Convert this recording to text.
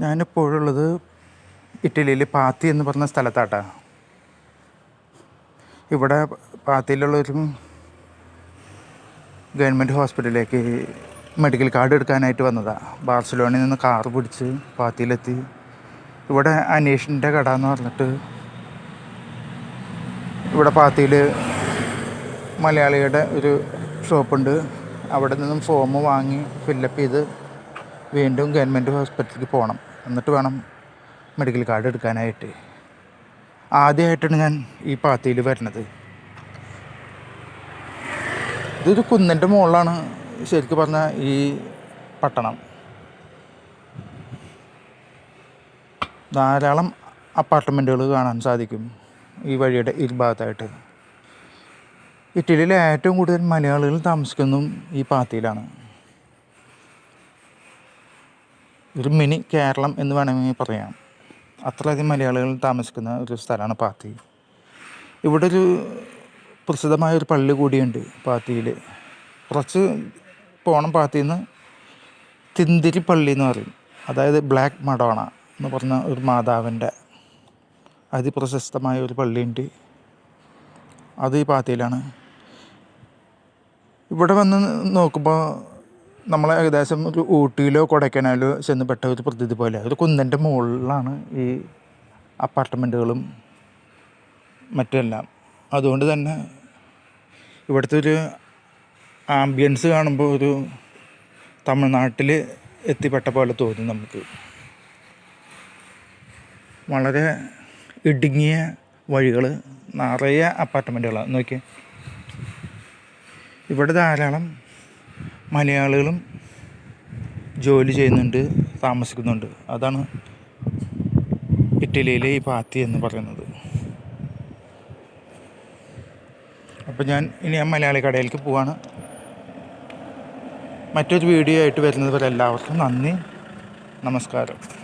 ഞാനിപ്പോഴുള്ളത് ഇറ്റലിയിൽ പാത്തി എന്ന് പറഞ്ഞ സ്ഥലത്താട്ടാ. ഇവിടെ പാത്തിയിലുള്ളവരും ഗവൺമെന്റ് ഹോസ്പിറ്റലിലേക്ക് മെഡിക്കൽ കാർഡ് എടുക്കാനായിട്ട് വന്നതാണ് ബാർസലോണയിൽ നിന്ന് കാർ പിടിച്ച് പാത്തിയിലെത്തി. ഇവിടെ അനീഷിന്റെ കട എന്ന് പറഞ്ഞിട്ട് ഇവിടെ പാത്തിയിൽ മലയാളിയുടെ ഒരു ഷോപ്പുണ്ട്. അവിടെ നിന്നും ഫോം വാങ്ങി ഫില്ലപ്പ് ചെയ്ത് വീണ്ടും ഗവൺമെന്റ് ഹോസ്പിറ്റലിൽ പോകണം. എന്നിട്ട് വേണം മെഡിക്കൽ കാർഡ് എടുക്കാനായിട്ട്. ആദ്യമായിട്ടാണ് ഞാൻ ഈ പാത്തിയിൽ വരുന്നത്. ഇതൊരു കുന്നിന്റെ മുകളിലാണ് ശരിക്കും പറഞ്ഞാൽ ഈ പട്ടണം. ധാരാളം അപ്പാർട്ട്മെന്റുകൾ കാണാൻ സാധിക്കും ഈ വഴിയുടെ ഇരുഭാഗത്തായിട്ട്. ഇറ്റലിയിലെ ഏറ്റവും കൂടുതൽ മലയാളികൾ താമസിക്കുന്നതും ഈ പാത്തിയിലാണ് ഒരു മിനി കേരളം എന്ന് വേണമെങ്കിൽ പറയാം. അത്രയധികം മലയാളികൾ താമസിക്കുന്ന ഒരു സ്ഥലമാണ് പാത്തി. ഇവിടെ ഒരു പ്രസിദ്ധമായ ഒരു പള്ളി കൂടിയുണ്ട് പാത്തിയിൽ കുറച്ച് പോണം പാത്തിയിൽ നിന്ന് തിന്തിരി പള്ളി എന്ന് പറയും. അതായത് ബ്ലാക്ക് മഡോണ എന്ന് പറഞ്ഞ ഒരു മാതാവിന്റെ അതിപ്രശസ്തമായ ഒരു പള്ളിയുണ്ട്. അത് ഈ പാത്തിയിലാണ്. ഇവിടെ വന്ന് നോക്കുമ്പോൾ നമ്മൾ ഏകദേശം ഒരു ഊട്ടിയിലോ കൊടൈക്കനാലോ ചെന്ന് പെട്ട ഒരു പ്രതീതി പോലെ. ഒരു കുന്നിന്റെ മുകളിലാണ് ഈ അപ്പാർട്ട്മെന്റുകളും മറ്റെല്ലാം. അതുകൊണ്ട് തന്നെ ഇവിടുത്തെ ഒരു ആംബിയൻസ് കാണുമ്പോൾ ഒരു തമിഴ്നാട്ടിൽ എത്തിപ്പെട്ട പോലെ തോന്നും നമുക്ക്. വളരെ ഇടുങ്ങിയ വഴികൾ നിറയെ അപ്പാർട്ട്മെന്റുകളാണ്. നോക്കിയാൽ ഇവിടെ ധാരാളം മലയാളികളും ജോലി ചെയ്യുന്നുണ്ട് താമസിക്കുന്നുണ്ട്. അതാണ് ഇറ്റലിയിലെ ഈ പാത്തി എന്ന് പറയുന്നത്. അപ്പോൾ ഞാൻ ഇനി ആ മലയാളി കടയിലേക്ക് പോവാണ്. മറ്റൊരു വീഡിയോ ആയിട്ട് വരുന്നത് വരെ എല്ലാവർക്കും നന്ദി. നമസ്കാരം.